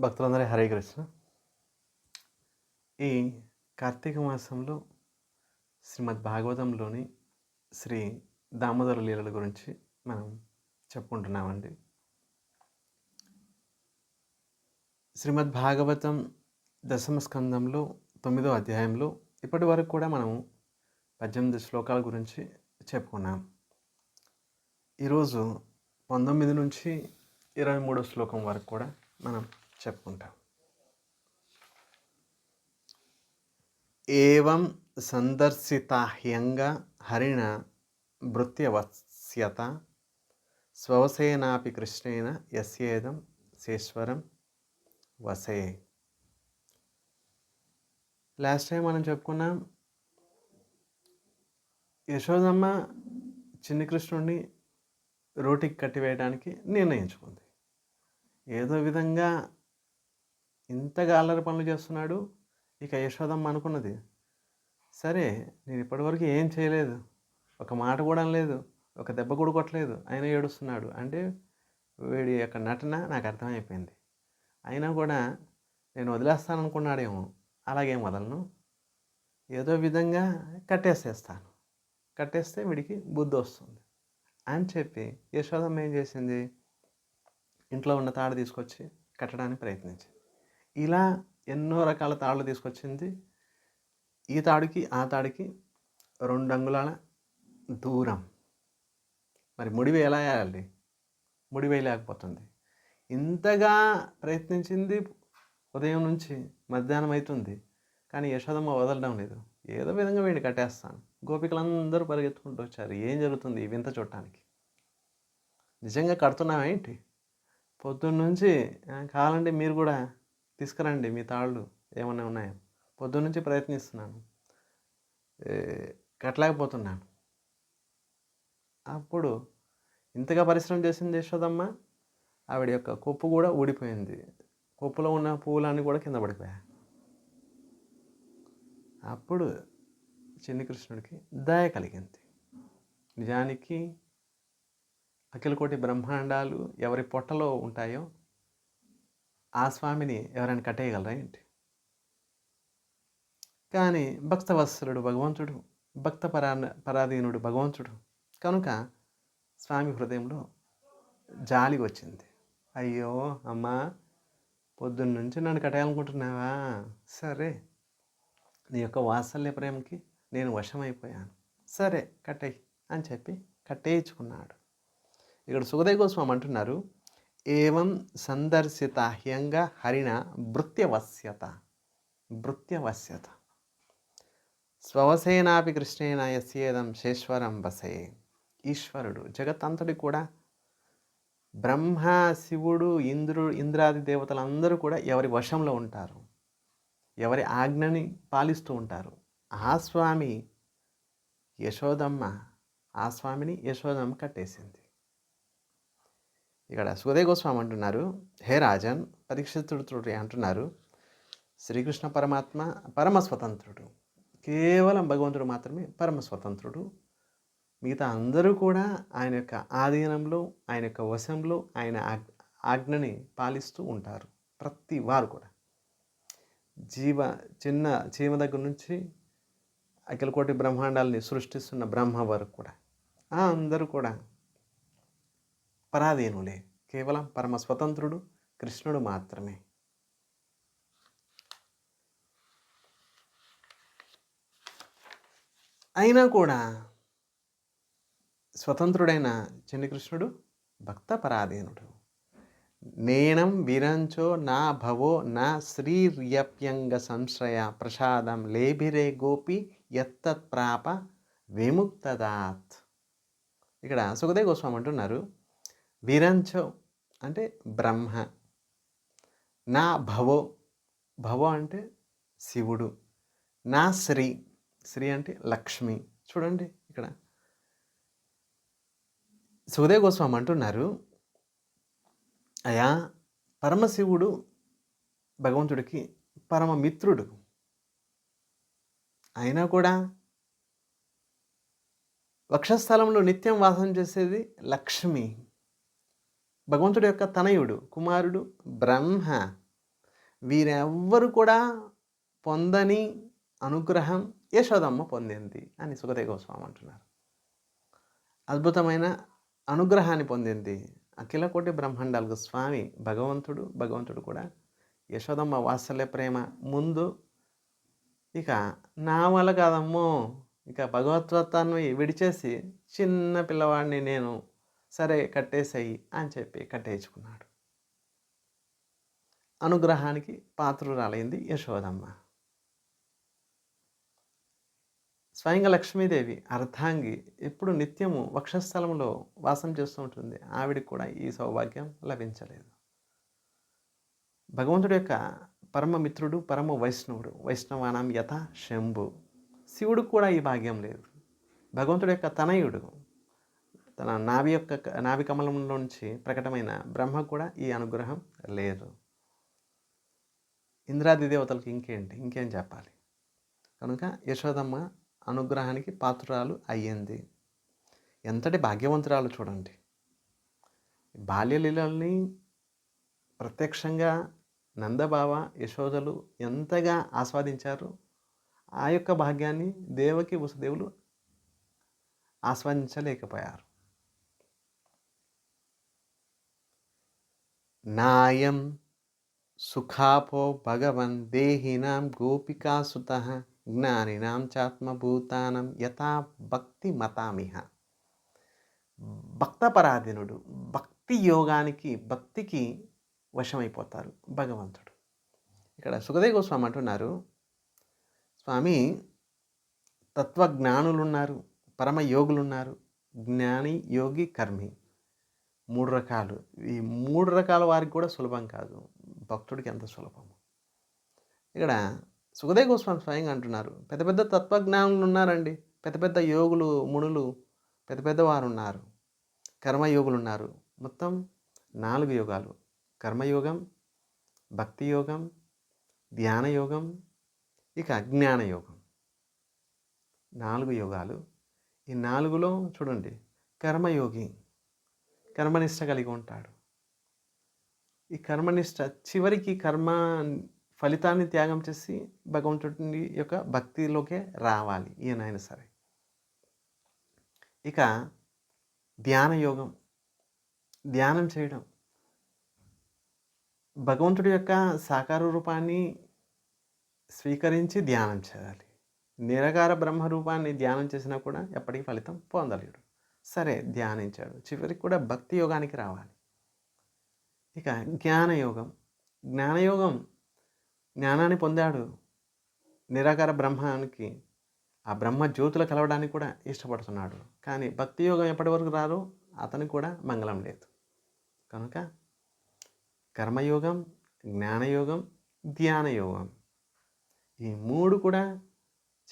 భక్తులందరూ హరే కృష్ణ. ఈ కార్తీక మాసంలో శ్రీమద్ భాగవతంలోని శ్రీ దామోదర లీలల గురించి మనం చెప్పుకుంటున్నామండి. శ్రీమద్ భాగవతం దశమ స్కందంలో తొమ్మిదో అధ్యాయంలో ఇప్పటి వరకు కూడా మనం పద్దెనిమిది శ్లోకాల గురించి చెప్పుకున్నాం. ఈరోజు పంతొమ్మిది నుంచి ఇరవై మూడో శ్లోకం వరకు కూడా మనం చెప్పుకుంటాం. ఏవం సందర్శితాహ్యంగా హరిణ భృత్యవత్స్యత స్వవసేనాపి కృష్ణేన యస్యేదం శేశ్వరం వసే. లాస్ట్ టైం మనం చెప్పుకున్నాం యశోదమ్మ చిన్ని కృష్ణుడిని రోటికి కట్టివేయడానికి నిర్ణయించుకుంది. ఏదో విధంగా ఇంతగా అల్లరి పనులు చేస్తున్నాడు? ఇక యశోదమ్మ అనుకున్నది సరే నేను ఇప్పటివరకు ఏం చేయలేదు. ఒక మాట కూడా లేదు ఒక దెబ్బ కూడా కొట్టలేదు. ఆయన ఏడుస్తున్నాడు. అంటే వీడి యొక్క నటన నాకు అర్థమైపోయింది. అయినా కూడా నేను వదిలేస్తాను అనుకున్నాడేమో అలాగేం వదలను? ఏదో విధంగా కట్టేసేస్తాను. కట్టేస్తే వీడికి బుద్ధి వస్తుంది. అని చెప్పి యశోదమ్మ ఏం చేసింది? ఇంట్లో ఉన్న తాడు తీసుకొచ్చి కట్టడానికి ప్రయత్నించింది. ఇలా ఎన్నో రకాల తాళ్ళు తీసుకొచ్చింది. ఈ తాడుకి ఆ తాడుకి రెండు అంగుళాల దూరం. మరి ముడివి ఎలా వేయాలి ముడి వేయలేకపోతుంది ఇంతగా ప్రయత్నించింది ఉదయం నుంచి మధ్యాహ్నం అవుతుంది కానీ యశోదమ్మ వదలడం లేదు. ఏదో విధంగా వీడిని కట్టేస్తాను. గోపికలందరూ పరిగెత్తుకుంటూ వచ్చారు. ఏం జరుగుతుంది ఈ వింత చూడటానికి? నిజంగా కడుతున్నావా ఏంటి? పొద్దున్న నుంచి కావాలంటే మీరు కూడా తీసుకురండి మీ తాళ్ళు ఏమన్నా ఉన్నాయా? పొద్దున్న నుంచి ప్రయత్నిస్తున్నాను. కట్టలేకపోతున్నాను. అప్పుడు ఇంతగా పరిశ్రమ చేసింది యశోదమ్మ ఆవిడ యొక్క కొప్పు కూడా ఊడిపోయింది. కొప్పులో ఉన్న పువ్వులన్నీ కూడా కింద పడిపోయాయి అప్పుడు చిన్ని కృష్ణుడికి దయ కలిగింది. నిజానికి అఖిలకోటి బ్రహ్మాండాలు ఎవరి పొట్టలో ఉంటాయో ఆ స్వామిని ఎవరైనా కట్టేయగలరా ఏంటి? కానీ భక్తవత్సలుడు భగవంతుడు భక్త పరా పరాధీనుడు భగవంతుడు. కనుక స్వామి హృదయంలో జాలి వచ్చింది అయ్యో అమ్మా పొద్దున్న నుంచి నన్ను కట్టేయాలనుకుంటున్నావా? సరే నీ యొక్క వాత్సల్య ప్రేమకి నేను వశమైపోయాను. సరే కట్టేయి అని చెప్పి కట్టేయించుకున్నాడు. ఇక్కడ సుఖదేవ్ గోస్వామి అంటున్నారు ఏవం సందర్శితాహ్యంగా హరిణ భృత్యవశ్యత భృత్యవశ్యత స్వవసేనాపి కృష్ణేన యస్యేదం శేశ్వరం వసే ఈశ్వరుడు జగత్తంతటి కూడా బ్రహ్మ శివుడు ఇంద్రుడు ఇంద్రాది దేవతలందరూ కూడా ఎవరి వశంలో ఉంటారు ఎవరి ఆజ్ఞని పాలిస్తూ ఉంటారు. ఆ స్వామి యశోదమ్మ ఆ స్వామిని యశోదమ్మ కట్టేసింది. ఇక్కడ సుఖదేవ్ గోస్వామి అంటున్నారు. హే రాజన్ పరీక్షితుడు అంటున్నారు. శ్రీకృష్ణ పరమాత్మ పరమ స్వతంత్రుడు. కేవలం భగవంతుడు మాత్రమే పరమ స్వతంత్రుడు. మిగతా అందరూ కూడా ఆయన యొక్క ఆధీనంలో ఆయన యొక్క వశంలో ఆయన ఆగ్- ఆజ్ఞని పాలిస్తూ ఉంటారు. ప్రతి వారు కూడా. జీవ చిన్న చీమ దగ్గర నుంచి అఖిలకోటి బ్రహ్మాండాలని సృష్టిస్తున్న బ్రహ్మ వరకు కూడా. ఆ అందరూ కూడా పరాధీనులే. కేవలం పరమ స్వతంత్రుడు కృష్ణుడు మాత్రమే. అయినా కూడా స్వతంత్రుడైన చిన్ని భక్త పరాధీనుడు. నేనం విరంచో నా భవో నా శ్రీర్యప్యంగ సంశ్రయ ప్రసాదం లేభిరే గోపి ఎత్తత్ ప్రాప విముక్తదాత్. ఇక్కడ సుఖదేవ్ గోస్వామి అంటున్నారు విరంచో అంటే బ్రహ్మ. నా భవో భవో అంటే శివుడు. నా శ్రీ శ్రీ అంటే లక్ష్మి. చూడండి ఇక్కడ. సుఖదేవ్ గోస్వామి అంటున్నారు అయా పరమశివుడు భగవంతుడికి పరమమిత్రుడు. అయినా కూడా వక్షస్థలంలో నిత్యం వాసం చేసేది లక్ష్మి. భగవంతుడి యొక్క తనయుడు కుమారుడు బ్రహ్మ. వీరెవ్వరు కూడా పొందని అనుగ్రహం యశోదమ్మ పొందింది అని సుఖదేవ గోస్వామి అంటున్నారు. అద్భుతమైన అనుగ్రహాన్ని పొందింది అఖిలకోటి బ్రహ్మాండాలకు స్వామి భగవంతుడు భగవంతుడు కూడా యశోదమ్మ వాత్సల్య ప్రేమ ముందు. ఇక నా వల్ల కాదమ్మో ఇక భగవత్వత్వాన్ని విడిచేసి చిన్న పిల్లవాడిని నేను సరే కట్టేసేయి అని చెప్పి కట్టేయించుకున్నాడు. అనుగ్రహానికి పాత్రురాలైంది యశోదమ్మ. స్వయంగా లక్ష్మీదేవి అర్ధాంగి ఎప్పుడు నిత్యము వక్షస్థలంలో వాసం చేస్తూ ఉంటుంది. ఆవిడికి కూడా ఈ సౌభాగ్యం లభించలేదు. భగవంతుడి యొక్క పరమ మిత్రుడు పరమ వైష్ణవుడు వైష్ణవానం యథ శంభు. శివుడు కూడా ఈ భాగ్యం లేదు. భగవంతుడి యొక్క తనయుడు తన నాభి యొక్క నాభి కమలంలో నుంచి ప్రకటమైన బ్రహ్మ కూడా ఈ అనుగ్రహం లేదు. ఇంద్రాది దేవతలకు ఇంకేంటి? ఇంకేం చెప్పాలి? కనుక యశోదమ్మ అనుగ్రహానికి పాత్రురాలు అయ్యింది. ఎంతటి భాగ్యవంతురాలు చూడండి. బాల్యలీలల్ని ప్రత్యక్షంగా నందబావ యశోదలు ఎంతగా ఆస్వాదించారు. ఆ యొక్క భాగ్యాన్ని దేవకి వసుదేవులు ఆస్వాదించలేకపోయారు. నాయం సుఖాపో భగవన్ దేహినాం గోపికాసుత జ్ఞానినాం చాత్మభూతానం యథా భక్తి మతామిహ భక్తపరాధీనుడు భక్తి యోగానికి భక్తికి వశమైపోతారు భగవంతుడు. ఇక్కడ సుఖదేవ గోస్వామి అంటున్నారు. స్వామి తత్వజ్ఞానులున్నారు పరమయోగులున్నారు జ్ఞాని యోగి కర్మి. మూడు రకాలు. ఈ మూడు రకాల వారికి కూడా సులభం కాదు. భక్తుడికి ఎంత సులభం ఇక్కడ సుఖదేవ గోస్వామి స్వయంగా అంటున్నారు. పెద్ద పెద్ద తత్వజ్ఞానులు ఉన్నారండి. పెద్ద పెద్ద యోగులు మునులు పెద్ద పెద్ద వారు ఉన్నారు కర్మయోగులు ఉన్నారు. మొత్తం నాలుగు యోగాలు. కర్మయోగం భక్తి యోగం ధ్యానయోగం ఇక అజ్ఞానయోగం నాలుగు యోగాలు. ఈ నాలుగులో చూడండి. కర్మయోగి. కర్మనిష్ట కలిగి ఉంటాడు. ఈ కర్మనిష్ట చివరికి కర్మ ఫలితాన్ని త్యాగం చేసి భగవంతుడి యొక్క భక్తిలోకే రావాలి ఈయనైనా సరే. ఇక ధ్యాన యోగం ధ్యానం చేయడం. భగవంతుడి యొక్క సాకార రూపాన్ని స్వీకరించి ధ్యానం చేయాలి. నిరకార బ్రహ్మ రూపాన్ని ధ్యానం చేసినా కూడా ఎప్పటికీ ఫలితం పొందలేడు. సరే ధ్యానించాడు. చివరికి కూడా భక్తి యోగానికి రావాలి. ఇక జ్ఞానయోగం. జ్ఞానయోగం. జ్ఞానాన్ని పొందాడు. నిరాకార బ్రహ్మానికి ఆ బ్రహ్మ జ్యోతులు కలవడానికి కూడా ఇష్టపడుతున్నాడు. కానీ భక్తి యోగం ఎప్పటి వరకు రారు అతనికి కూడా మంగళం లేదు. కనుక కర్మయోగం జ్ఞానయోగం ధ్యానయోగం ఈ మూడు కూడా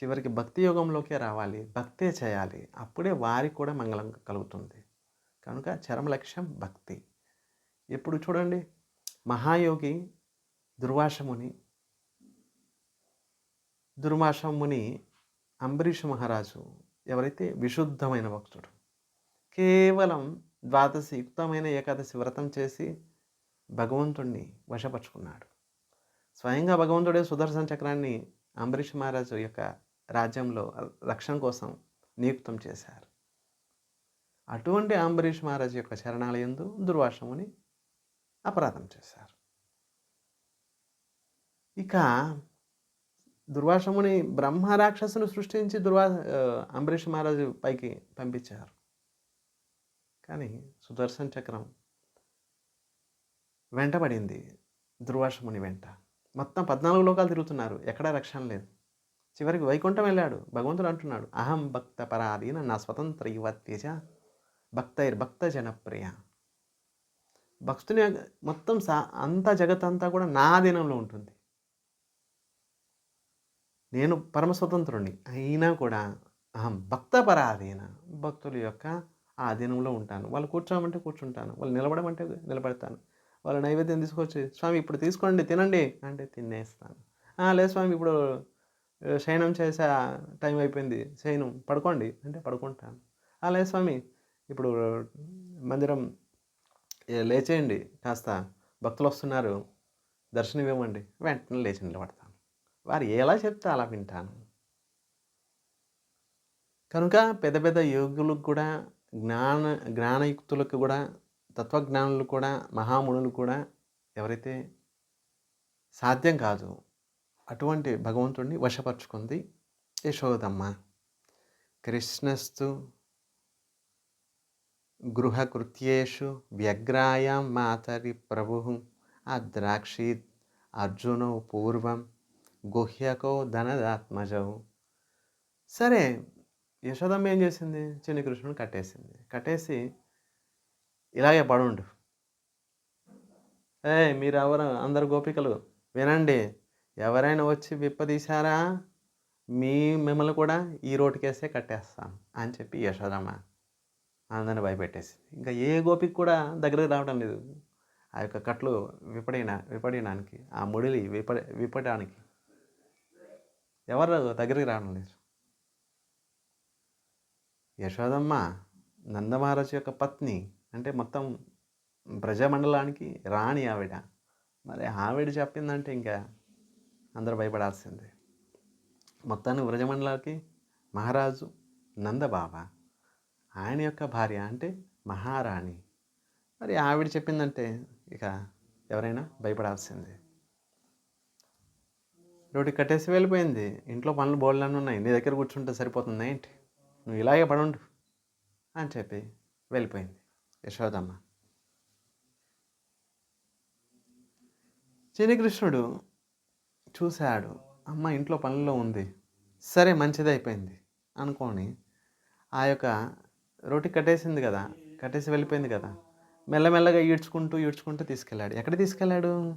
చివరికి భక్తి యోగంలోకే రావాలి భక్తే చేయాలి. అప్పుడే వారికి కూడా మంగళం కలుగుతుంది. కనుక చరమ లక్ష్యం భక్తి. ఇప్పుడు చూడండి మహాయోగి దుర్వాసముని దుర్వాసముని అంబరీష్ మహారాజు ఎవరైతే విశుద్ధమైన భక్తుడు కేవలం ద్వాదశి యుక్తమైన ఏకాదశి వ్రతం చేసి భగవంతుణ్ణి వశపరుచుకున్నాడు. స్వయంగా భగవంతుడే సుదర్శన చక్రాన్ని అంబరీష్ మహారాజు యొక్క రాజ్యంలో రక్షణ కోసం నియుక్తం చేశారు. అటువంటి అంబరీష్ మహారాజు యొక్క శరణాలయందు దుర్వాసముని అపరాధం చేశారు. ఇక దుర్వాసముని బ్రహ్మ రాక్షసును సృష్టించి దుర్వా అంబరీష్ మహారాజు పైకి పంపించారు. కానీ సుదర్శన్ చక్రం వెంటబడింది దుర్వాసముని వెంట. మొత్తం పద్నాలుగు లోకాలు తిరుగుతున్నారు. ఎక్కడా రక్షణ లేదు. చివరికి వైకుంఠం వెళ్ళాడు. భగవంతుడు అంటున్నాడు అహం భక్త పరాధీన నా స్వతంత్ర యువత్యజ భక్తైర్ భక్త జనప్రియ భక్తుని మొత్తం సా అంతా కూడా నా అధీనంలో ఉంటుంది. నేను పరమ స్వతంత్రుణ్ణి. అయినా కూడా అహం భక్త పరాధీన భక్తుల యొక్క ఆధీనంలో ఉంటాను. వాళ్ళు కూర్చోమంటే కూర్చుంటాను. వాళ్ళు నిలబడమంటే నిలబడతాను. వాళ్ళు నైవేద్యం తీసుకొచ్చి స్వామి ఇప్పుడు తీసుకోండి తినండి. అంటే తినేస్తాను. లేదు స్వామి ఇప్పుడు శయనం చేసే టైం అయిపోయింది. శయనం పడుకోండి. అంటే పడుకుంటాను. లేదు స్వామి ఇప్పుడు మందిరం లేచేయండి. కాస్త భక్తులు వస్తున్నారు. దర్శనం ఇవ్వండి వెంటనే లేచి నిలబడతాను. వారు ఎలా చెప్తే అలా వింటాను. కనుక పెద్ద పెద్ద యోగులకు కూడా జ్ఞాన జ్ఞానయుక్తులకు కూడా తత్వజ్ఞానులు కూడా మహామునులు కూడా ఎవరైతే సాధ్యం కాదు అటువంటి భగవంతుడిని వశపరుచుకుంది యశోదమ్మ. కృష్ణస్తు గృహకృత్యేషు వ్యగ్రాయాం మాతరి ప్రభు అద్రాక్షీత్ అర్జునో పూర్వం గుహ్యకో ధనదాత్మజౌ. సరే యశోదమ్మ ఏం చేసింది? చిన్న కృష్ణుడు కట్టేసింది. కట్టేసి ఇలాగే పడుండు. ఏ మీరు ఎవరు అందరు గోపికలు. వినండి ఎవరైనా వచ్చి విప్పదీశారా మీ మిమ్మల్ని కూడా ఈ రోడ్డుకేసే కట్టేస్తాను అని చెప్పి యశోదమ్మ అందరిని భయపెట్టేసింది. ఇంకా ఏ గోపికి కూడా దగ్గరకు రావడం లేదు. ఆ యొక్క కట్లు విపడిన విపడడానికి ఆ ముడిలి విప విప్పడానికి ఎవరు దగ్గరికి రావడం లేదు. యశోదమ్మ నందమహారాజు యొక్క పత్ని అంటే మొత్తం ప్రజామండలానికి రాణి ఆవిడ. మరి ఆవిడ చెప్పిందంటే ఇంకా అందరూ భయపడాల్సిందే. మొత్తాన్ని వ్రజమండలానికి మహారాజు నందబాబ ఆయన యొక్క భార్య అంటే మహారాణి. మరి ఆవిడ చెప్పిందంటే ఇక ఎవరైనా భయపడాల్సిందే. రోడ్డు కట్టేసి వెళ్ళిపోయింది. ఇంట్లో పనులు బోళ్ళన్నీ ఉన్నాయి. నీ దగ్గర కూర్చుంటే సరిపోతుంది ఏంటి? నువ్వు ఇలాగే పడుండు అని చెప్పి వెళ్ళిపోయింది యశోదమ్మ. చిన్నకృష్ణుడు చూశాడు. అమ్మ ఇంట్లో పనుల్లో ఉంది. సరే మంచిది అయిపోయింది అనుకోని ఆ యొక్క రోటి కట్టేసింది కదా కట్టేసి వెళ్ళిపోయింది కదా మెల్లమెల్లగా ఈడ్చుకుంటూ ఈడ్చుకుంటూ తీసుకెళ్ళాడు. ఎక్కడ తీసుకెళ్ళాడు?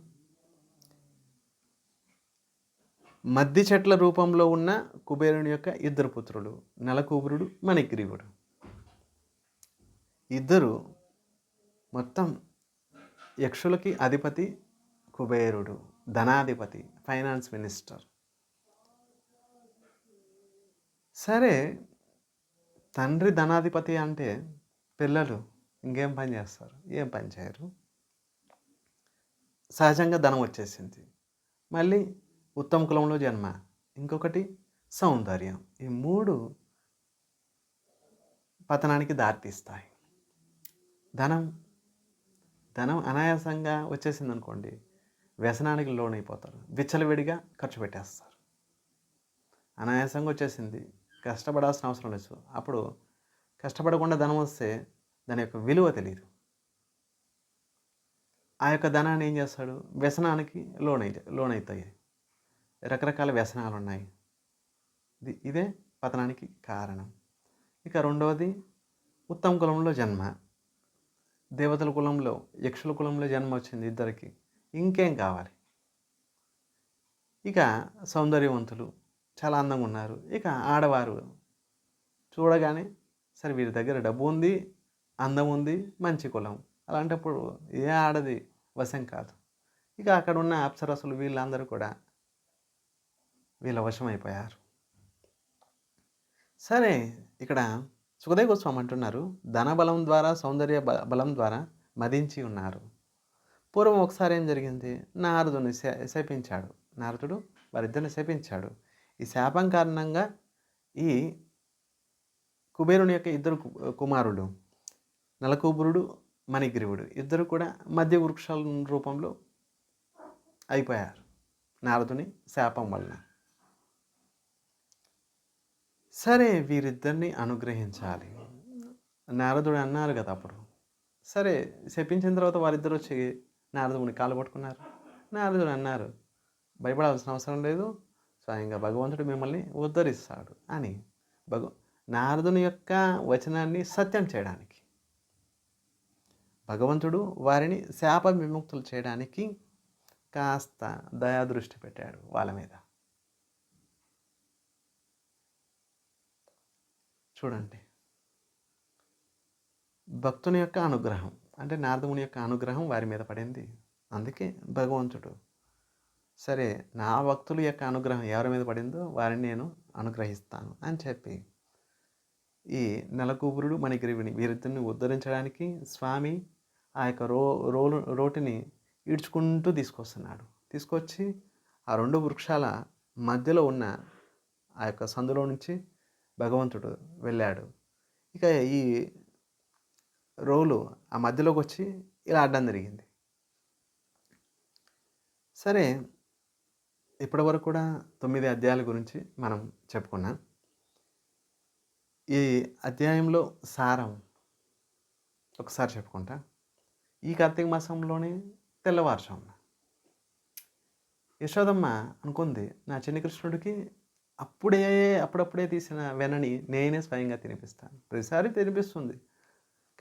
మద్ది చెట్ల రూపంలో ఉన్న కుబేరుని యొక్క ఇద్దరు పుత్రుడు నలకూబురుడు మణిగ్రీవుడు. ఇద్దరు మొత్తం యక్షులకి అధిపతి కుబేరుడు ధనాధిపతి ఫైనాన్స్ మినిస్టర్. సరే తండ్రి ధనాధిపతి అంటే పిల్లలు ఇంకేం పని చేస్తారు? ఏం పని చేయరు? సహజంగా ధనం వచ్చేసింది. మళ్ళీ ఉత్తమ కులంలో జన్మ ఇంకొకటి సౌందర్యం. ఈ మూడు పతనానికి దారితీస్తాయి. ధనం ధనం అనాయాసంగా వచ్చేసింది అనుకోండి వ్యసనానికి లోనైపోతారు. విచ్చలవిడిగా ఖర్చు పెట్టేస్తారు. అనాయాసంగా వచ్చేసింది. కష్టపడాల్సిన అవసరం లేదు. అప్పుడు కష్టపడకుండా ధనం వస్తే దాని యొక్క విలువ తెలియదు ఆ యొక్క ధనాన్ని ఏం చేస్తాడు? వ్యసనానికి లోనైతే లోనైతాయి. రకరకాల వ్యసనాలు ఉన్నాయి. ఇదే పతనానికి కారణం. ఇక రెండవది ఉత్తమ కులంలో జన్మ. దేవతల కులంలో యక్షుల కులంలో జన్మ వచ్చింది ఇద్దరికి. ఇంకేం కావాలి? ఇక సౌందర్యవంతులు చాలా అందంగా ఉన్నారు. ఇక ఆడవారు చూడగానే సరే వీరి దగ్గర డబ్బు ఉంది అందం ఉంది మంచి కులం. అలాంటప్పుడు ఏ ఆడది వశం కాదు. ఇక అక్కడ ఉన్న అప్సరసులు వీళ్ళందరూ కూడా వీళ్ళ వశమైపోయారు అయిపోయారు. సరే ఇక్కడ సుఖదేవ గోస్వామి అంటున్నారు ధనబలం ద్వారా సౌందర్య బ- బలం ద్వారా మదించి ఉన్నారు. పూర్వం ఒకసారి ఏం జరిగింది? నారదుని శ- శపించాడు. నారదుడు వారిద్దరిని శపించాడు. ఈ శాపం కారణంగా ఈ కుబేరుని యొక్క ఇద్దరు కుమారుడు నలకూబురుడు మణిగ్రీవుడు ఇద్దరు కూడా మధ్య వృక్షాల రూపంలో అయిపోయారు. నారదుని శాపం వలన. సరే వీరిద్దరిని అనుగ్రహించాలి. నారదుడు అన్నారు కదా అప్పుడు. సరే శపించిన తర్వాత వారిద్దరు వచ్చి నారదుని కాలు పట్టుకున్నారు. నారదుడు అన్నారు భయపడాల్సిన అవసరం లేదు. స్వయంగా భగవంతుడు మిమ్మల్ని ఉద్ధరిస్తాడు అని. భగ నారదుని యొక్క వచనాన్ని సత్యం చేయడానికి. భగవంతుడు వారిని శాప విముక్తులు చేయడానికి కాస్త దయాదృష్టి పెట్టాడు వాళ్ళ మీద. చూడండి. భక్తుని యొక్క అనుగ్రహం. అంటే నారదముని యొక్క అనుగ్రహం వారి మీద పడింది. అందుకే భగవంతుడు సరే నా భక్తుల యొక్క అనుగ్రహం ఎవరి మీద పడిందో వారిని నేను అనుగ్రహిస్తాను అని చెప్పి ఈ నెలకూబురుడు మణిగిరివిని వీరిద్దరిని ఉద్ధరించడానికి స్వామి ఆ యొక్క రో రోలు రోటిని ఈడ్చుకుంటూ తీసుకొస్తున్నాడు. తీసుకొచ్చి ఆ రెండు వృక్షాల మధ్యలో ఉన్న ఆ యొక్క సందులో నుంచి భగవంతుడు వెళ్ళాడు. ఇక ఈ రోలు ఆ మధ్యలోకి వచ్చి ఇలా ఆడడం జరిగింది. సరే ఇప్పటివరకు కూడా తొమ్మిది అధ్యాయాల గురించి మనం చెప్పుకున్నాం. ఈ అధ్యాయంలో సారం ఒకసారి చెప్పుకుంటా. ఈ కార్తీక మాసంలోనే తెల్లవారుజామున. యశోదమ్మ అనుకుంది నా చిన్న కృష్ణుడికి అప్పుడే అప్పుడప్పుడే తీసిన వెనని నేనే స్వయంగా తినిపిస్తాను. ప్రతిసారి తినిపిస్తుంది.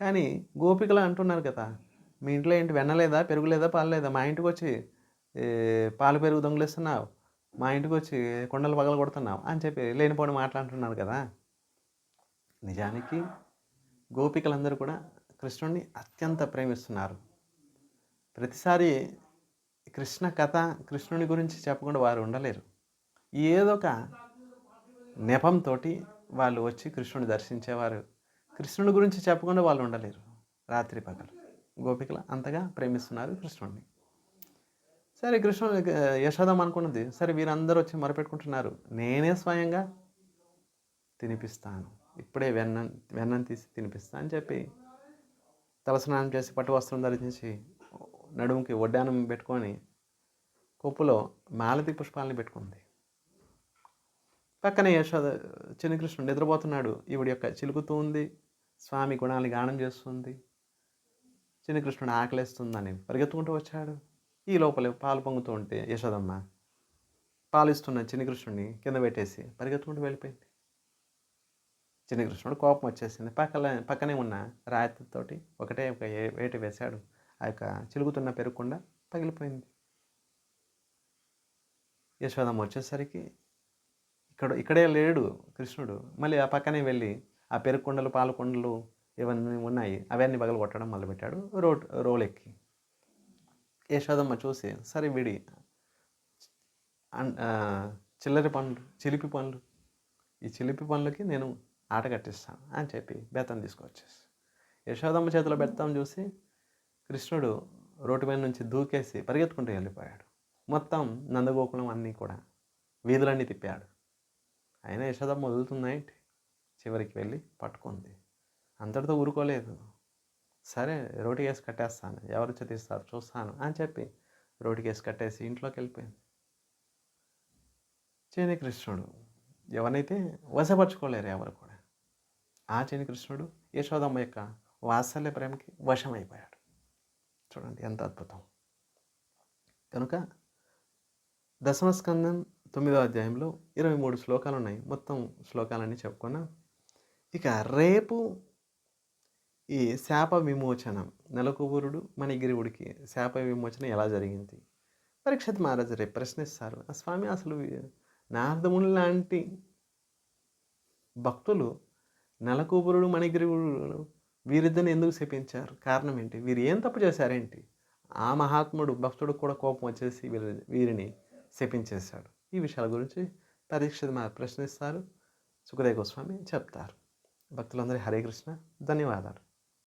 కానీ గోపికలు అంటున్నారు కదా మీ ఇంట్లో ఏంటి వెన్నలేదా పెరుగు లేదా మా ఇంటికి వచ్చి పాలు పెరుగు దొంగలిస్తున్నావు మా ఇంటికి వచ్చి కొండలు పగల కొడుతున్నావు అని చెప్పి లేనిపోని మాట్లాడుతున్నారు కదా. నిజానికి గోపికలందరూ కూడా కృష్ణుడిని అత్యంత ప్రేమిస్తున్నారు. ప్రతిసారి కృష్ణ కథ కృష్ణుని గురించి చెప్పకుండా వారు ఉండలేరు. ఏదో ఒక నెపంతో వాళ్ళు వచ్చి కృష్ణుని దర్శించేవారు కృష్ణుడి గురించి చెప్పకుండా వాళ్ళు ఉండలేరు. రాత్రి పగలు. గోపికలు అంతగా ప్రేమిస్తున్నారు కృష్ణుడిని సరే కృష్ణుడు యశోదం అనుకున్నది సరే వీరందరూ వచ్చి మొరపెట్టుకుంటున్నారు. నేనే స్వయంగా తినిపిస్తాను. ఇప్పుడే వెన్న వెన్నం తీసి తినిపిస్తా అని చెప్పి తలస్నానం చేసి పట్టు వస్త్రం ధరించి నడుముకి వడ్డానం పెట్టుకొని కొప్పులో మాలతి పుష్పాలని పెట్టుకుంది. పక్కనే యశోద చిన్నకృష్ణుడు నిద్రపోతున్నాడు. ఈవిడ యొక్క చిలుకుతూ ఉంది. స్వామి గుణాన్ని గానం చేస్తుంది. చిన్న కృష్ణుడు ఆకలేస్తుందని పరిగెత్తుకుంటూ వచ్చాడు. ఈ లోపల పాలు పొంగుతూ ఉంటే యశోదమ్మ పాలు చిన్నకృష్ణుడిని కింద పెట్టేసి పరిగెత్తుకుంటూ వెళ్ళిపోయింది. చిన్నకృష్ణుడు కోపం వచ్చేసింది. పక్కన పక్కనే ఉన్న రాయితీతోటి ఒకటే ఒక వేట వేశాడు. ఆ యొక్క చిలుగుతున్న పెరగకుండా పగిలిపోయింది. యశోదమ్మ వచ్చేసరికి ఇక్కడ ఇక్కడే లేడు కృష్ణుడు. మళ్ళీ ఆ పక్కనే వెళ్ళి ఆ పెరుకుండలు పాలకుండలు ఇవన్నీ ఉన్నాయి అవన్నీ పగలు కొట్టడం మొదలుపెట్టాడు. రోడ్ రోలెక్కి. యశోదమ్మ చూసి సరే విడి అన్- చిల్లరి పండ్లు చిలిపి పండ్లు ఈ చిలిపి పనులకి నేను ఆట కట్టిస్తాను అని చెప్పి బెత్తం తీసుకొచ్చేసి. యశోదమ్మ చేతిలో బెత్తం చూసి కృష్ణుడు రోడ్డు మీద నుంచి దూకేసి పరిగెత్తుకుంటూ వెళ్ళిపోయాడు. మొత్తం నందగోకులం అన్నీ కూడా వీధులన్నీ తిప్పాడు. అయినా యశోదమ్మ వదులుతున్నాయి చివరికి వెళ్ళి పట్టుకుంది. అంతటితో ఊరుకోలేదు. సరే రోటి కేసు కట్టేస్తాను. ఎవరు చదివిస్తారు తీస్తారు చూస్తాను అని చెప్పి రోటి కేసు కట్టేసి ఇంట్లోకి వెళ్ళిపోయింది. చేని కృష్ణుడు ఎవరైతే వశపరచుకోలేరు ఎవరు కూడా ఆ చేని కృష్ణుడు యశోదమ్మ యొక్క వాత్సల్య ప్రేమకి వశమైపోయాడు. చూడండి ఎంత అద్భుతం. కనుక దశమస్కందం తొమ్మిదో అధ్యాయంలో ఇరవై మూడు శ్లోకాలు ఉన్నాయి మొత్తం శ్లోకాలన్నీ చెప్పుకున్నా ఇక రేపు ఈ శాప విమోచనం నెలకొబురుడు మణిగిరివుడికి శాప విమోచన ఎలా జరిగింది? పరీక్షత్ మహారాజు రేపు ప్రశ్నిస్తారు. ఆ స్వామి అసలు నారదముని లాంటి భక్తులు నెలకొబురుడు మణిగిరివుడు వీరిద్దరిని ఎందుకు శపించారు? కారణం ఏంటి? వీరు ఏం తప్పు చేశారేంటి? ఆ మహాత్ముడు భక్తుడు కూడా కోపం వచ్చేసి వీరి వీరిని శపించేశాడు. ఈ విషయాల గురించి పరీక్ష ప్రశ్నిస్తారు. సుఖదేవ గోస్వామి చెప్తారు. భక్తులందరి హరే కృష్ణ ధన్యవాదాలు